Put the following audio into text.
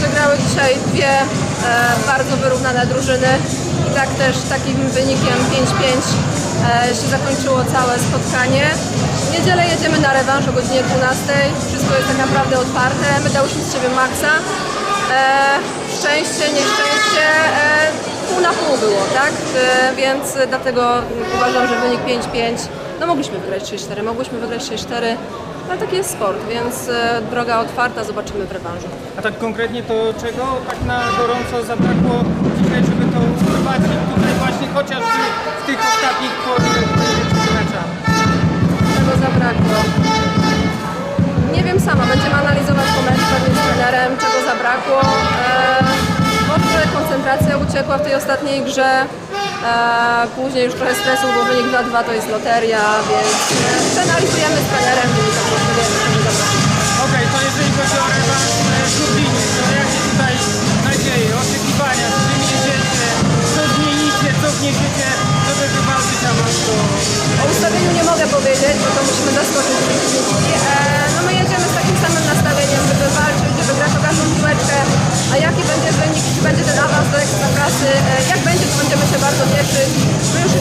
Zagrały dzisiaj dwie e, bardzo wyrównane drużyny i tak też takim wynikiem 5-5 e, się zakończyło całe spotkanie. W niedzielę jedziemy na rewanż o godzinie 12. Wszystko jest tak naprawdę otwarte. My dałyśmy z siebie maksa. E, szczęście, nieszczęście, e, pół na pół było, tak? E, więc dlatego uważam, że wynik 5-5. No mogliśmy wygrać 3-4, mogłyśmy wygrać 6-4, ale taki jest sport, więc e, droga otwarta, zobaczymy w rewanżu. A tak konkretnie to czego tak na gorąco zabrakło dzisiaj, żeby to wprowadzić tutaj właśnie chociażby w tych ostatnich meczach? Czego zabrakło? Nie wiem sama, będziemy analizować po meczu pewnie z trenerem, czego zabrakło. Koncentracja uciekła w tej ostatniej grze. E, później już trochę stresu, bo wynik 2-2 to jest loteria, więc e, przeanalizujemy z trenerem i wiemy, czego zabrakło. Okej, to jeżeli chodzi o rewanż e, w Lublinie, to jakie tutaj nadzieje, oczekiwania, z czym jedziecie, co zmienicie, co wniesiecie, żeby wywalczyć awans do... O ustawieniu nie mogę powiedzieć, e, jak będzie, to będziemy się bardzo cieszyć. My już